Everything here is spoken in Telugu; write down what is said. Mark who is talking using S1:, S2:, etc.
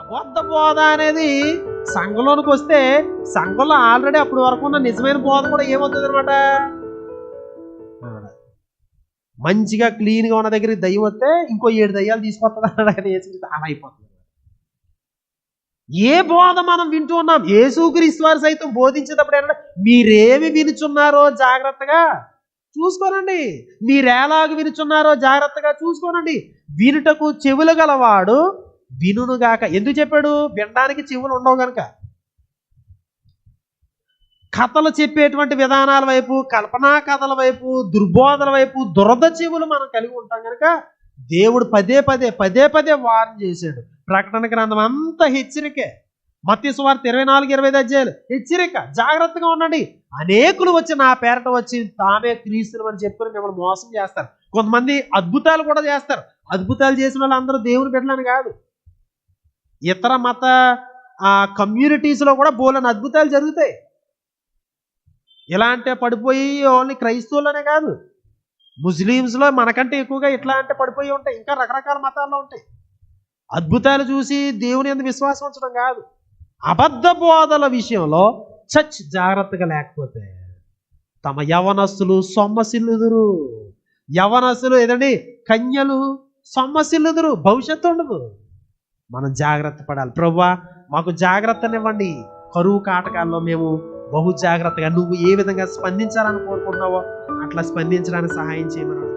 S1: అబద్ధ బోధ అనేది సంఘంలోనికి వస్తే సంఘంలో ఆల్రెడీ అప్పటి వరకు ఉన్న నిజమైన బోధ కూడా ఏమవుతుంది అనమాట మంచిగా క్లీన్గా ఉన్న దగ్గరికి దయ్యం వస్తే ఇంకో ఏడు దయ్యాలు తీసుకొస్తుంది అన్నాడు ఆయన యేసుక్రీస్తు. అలా అయిపోతుంది. ఏ బోధ మనం వింటూ ఉన్నాం? యేసుక్రీస్తు వారు సైతం బోధించేటప్పుడు ఏంటంటే మీరేమి వినుచున్నారో జాగ్రత్తగా చూసుకోనండి. మీరేలాగ వినుచున్నారో జాగ్రత్తగా చూసుకోనండి. వినుటకు చెవులు గలవాడు వినుగాక ఎందుకు చెప్పాడు? వినడానికి చెవులు ఉండవు గనక. కథలు చెప్పేటువంటి విధానాల వైపు కల్పనా కథల వైపు దుర్బోధల వైపు దురద చెవులు మనం కలిగి ఉంటాం కనుక దేవుడు పదే పదే పదే పదే వార్న్ చేశాడు. ప్రకటన గ్రంథం అంతా హెచ్చరికే. మత్స్సు సువార్త ఇరవై నాలుగు ఇరవై ఐదు అధ్యాయులు. హెచ్చరిక జాగ్రత్తగా ఉండండి. అనేకులు వచ్చి నా పేరట వచ్చి తామే క్రీస్తులు అని చెప్పుకొని మిమ్మల్ని మోసం చేస్తారు. కొంతమంది అద్భుతాలు కూడా చేస్తారు. అద్భుతాలు చేసిన వాళ్ళు అందరూ దేవుని బిడ్డలని కాదు. ఇతర మత కమ్యూనిటీస్లో కూడా బోలని అద్భుతాలు జరుగుతాయి. ఎలా అంటే పడిపోయి ఓన్లీ క్రైస్తవులనే కాదు. ముస్లిమ్స్లో మనకంటే ఎక్కువగా ఇట్లా అంటే పడిపోయి ఉంటాయి. ఇంకా రకరకాల మతాల్లో ఉంటాయి. అద్భుతాలు చూసి దేవుని అందు విశ్వాసం ఉంచడం కాదు. అబద్ధ బోధల విషయంలో చచ్ జాగ్రత్తగా లేకపోతే తమ యవనస్తులు సొమ్మసిల్లుదురు. యవనస్తులు ఏదండి? కన్యలు సొమ్మసిల్లుదురు. భవిష్యత్తు ఉండదు. మనం జాగ్రత్త పడాలి. ప్రవ్వా మాకు జాగ్రత్తనివ్వండి. కరువు కాటకాల్లో మేము బహు జాగ్రత్తగా నువ్వు ఏ విధంగా స్పందించాలని కోరుకుంటున్నావో అట్లా స్పందించడానికి సహాయం చేయమని